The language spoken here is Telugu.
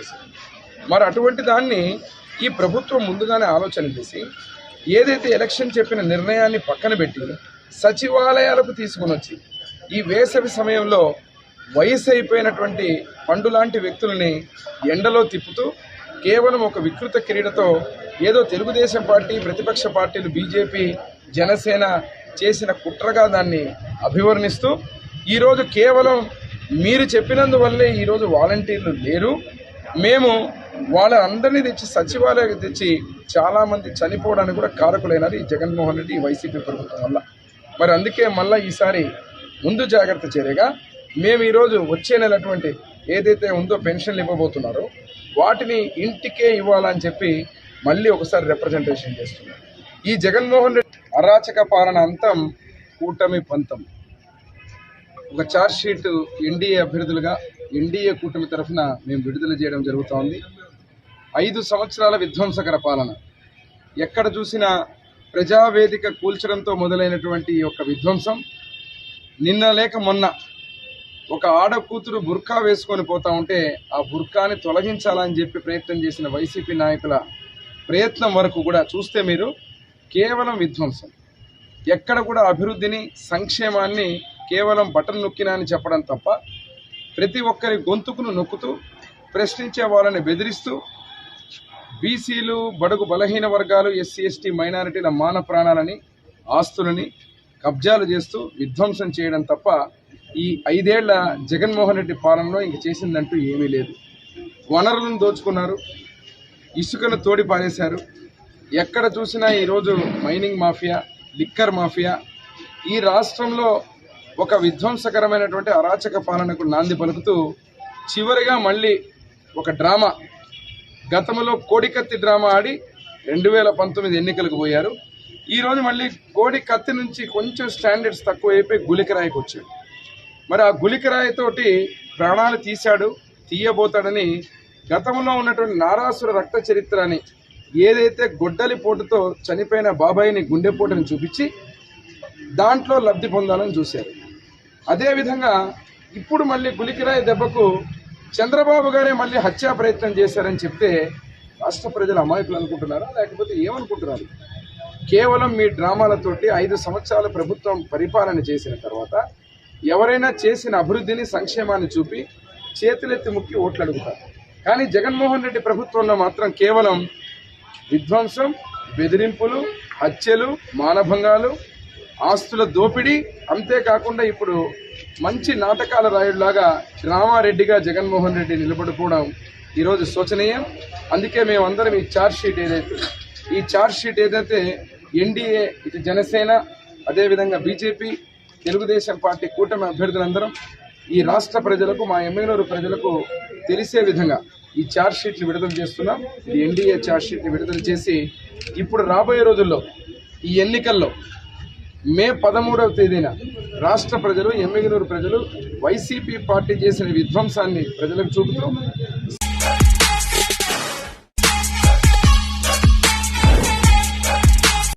చేశారు మరి అటువంటి దాన్ని ఈ ప్రభుత్వం ముందుగానే ఆలోచన చేసి ఏదైతే ఎలక్షన్ చెప్పిన నిర్ణయాన్ని పక్కన పెట్టి సచివాలయాలకు తీసుకుని వచ్చి ఈ వేసవి సమయంలో వయసు అయిపోయినటువంటి పండు లాంటి వ్యక్తుల్ని ఎండలో తిప్పుతూ కేవలం ఒక వికృత క్రీడతో ఏదో తెలుగుదేశం పార్టీ ప్రతిపక్ష పార్టీలు బీజేపీ జనసేన చేసిన కుట్రగా దాన్ని అభివర్ణిస్తూ ఈరోజు కేవలం మీరు చెప్పినందువల్లే ఈరోజు వాలంటీర్లు లేరు. మేము వాళ్ళందరినీ తెచ్చి సచివాలయం తెచ్చి చాలామంది చనిపోవడానికి కూడా కారకులైనారు ఈ జగన్మోహన్ రెడ్డి ఈ వైసీపీ ప్రభుత్వం వల్ల. మరి అందుకే మళ్ళీ ఈసారి ముందు జాగ్రత్త చర్యగా మేము ఈరోజు వచ్చే నెలటువంటి ఏదైతే ఉందో పెన్షన్లు ఇవ్వబోతున్నారో వాటిని ఇంటికే ఇవ్వాలని చెప్పి మళ్ళీ ఒకసారి రిప్రజెంటేషన్ చేస్తున్నాం ఈ జగన్మోహన్ రెడ్డి అరాచక పాలన అంతం కూటమి పంతం. ఒక ఛార్జ్ షీట్ ఎన్డీఏ అభ్యర్థులుగా ఎన్డీఏ కూటమి తరఫున మేము విడుదల చేయడం జరుగుతోంది. ఐదు సంవత్సరాల విధ్వంసకర పాలన. ఎక్కడ చూసినా ప్రజావేదిక కూల్చడంతో మొదలైనటువంటి ఈ యొక్క విధ్వంసం నిన్న లేక మొన్న ఒక ఆడ కూతురు బుర్కా వేసుకొని పోతా ఉంటే ఆ బుర్కాని తొలగించాలని చెప్పి ప్రయత్నం చేసిన వైసీపీ నాయకుల ప్రయత్నం వరకు కూడా చూస్తే మీరు కేవలం విధ్వంసం. ఎక్కడ కూడా అభివృద్ధిని సంక్షేమాన్ని కేవలం బటన్ నొక్కినా అని చెప్పడం తప్ప ప్రతి ఒక్కరి గొంతుకును నొక్కుతూ ప్రశ్నించే వాళ్ళని బెదిరిస్తూ బీసీలు బడుగు బలహీన వర్గాలు ఎస్సీ ఎస్టీ మైనారిటీల మాన ప్రాణాలని ఆస్తులని కబ్జాలు చేస్తూ విధ్వంసం చేయడం తప్ప ఈ ఐదేళ్ళ జగన్మోహన్ రెడ్డి పాలనలో ఇంక చేసిందంటూ ఏమీ లేదు. వనరులను దోచుకున్నారు ఇసుకను తోడి పారేశారు. ఎక్కడ చూసినా ఈరోజు మైనింగ్ మాఫియా లిక్కర్ మాఫియా. ఈ రాష్ట్రంలో ఒక విధ్వంసకరమైనటువంటి అరాచక పాలనకు నాంది పలుకుతూ చివరిగా మళ్ళీ ఒక డ్రామా గతంలో కోడికత్తి డ్రామా ఆడి రెండు వేల పంతొమ్మిది ఎన్నికలకు పోయారు. ఈరోజు మళ్ళీ కోడికత్తి నుంచి కొంచెం స్టాండర్డ్స్ తక్కువ అయిపోయి గులికరాయికి వచ్చాడు. మరి ఆ గులికరాయితోటి ప్రాణాలు తీశాడు తీయబోతాడని గతంలో ఉన్నటువంటి నారాసుర రక్త చరిత్ర అని ఏదైతే గొడ్డలి పోటుతో చనిపోయిన బాబాయిని గుండెపోటుని చూపించి దాంట్లో లబ్ధి పొందాలని చూశారు. అదేవిధంగా ఇప్పుడు మళ్ళీ గులికిరాయి దెబ్బకు చంద్రబాబు గారే మళ్ళీ హత్యా ప్రయత్నం చేశారని చెప్తే రాష్ట్ర ప్రజలు అమాయకులు అనుకుంటున్నారా? లేకపోతే ఏమనుకుంటున్నారు? కేవలం మీ డ్రామాలతోటి ఐదు సంవత్సరాల ప్రభుత్వం పరిపాలన చేసిన తర్వాత ఎవరైనా చేసిన అభివృద్ధిని సంక్షేమాన్ని చూపి చేతులెత్తి ముక్కి ఓట్లు అడుగుతారు కానీ జగన్మోహన్ రెడ్డి ప్రభుత్వంలో మాత్రం కేవలం విధ్వంసం బెదిరింపులు హత్యలు మానభంగాలు ఆస్తుల దోపిడీ అంతేకాకుండా ఇప్పుడు మంచి నాటకాల రాయుడిలాగా రామారెడ్డిగా జగన్మోహన్ రెడ్డి నిలబడుకోవడం ఈరోజు శోచనీయం. అందుకే మేమందరం ఈ ఛార్జ్ షీట్ ఏదైతే ఈ ఛార్జ్ షీట్ ఏదైతే ఎన్డీఏ ఇటు జనసేన అదేవిధంగా బీజేపీ తెలుగుదేశం పార్టీ కూటమి అభ్యర్థులందరం ఈ రాష్ట్ర ప్రజలకు మా ఎమ్మెల్యేలు ప్రజలకు తెలిసే విధంగా ఈ ఛార్జ్ షీట్లు విడుదల చేస్తున్నాం. ఇది ఎన్డీఏ ఛార్జ్ షీట్లు విడుదల చేసి ఇప్పుడు రాబోయే రోజుల్లో ఈ ఎన్నికల్లో మే పదమూడవ తేదీన రాష్ట్ర ప్రజలు ఎమ్మిగనూరు ప్రజలు వైసీపీ పార్టీ చేసిన విధ్వంసాన్ని ప్రజలకు చూపుతూ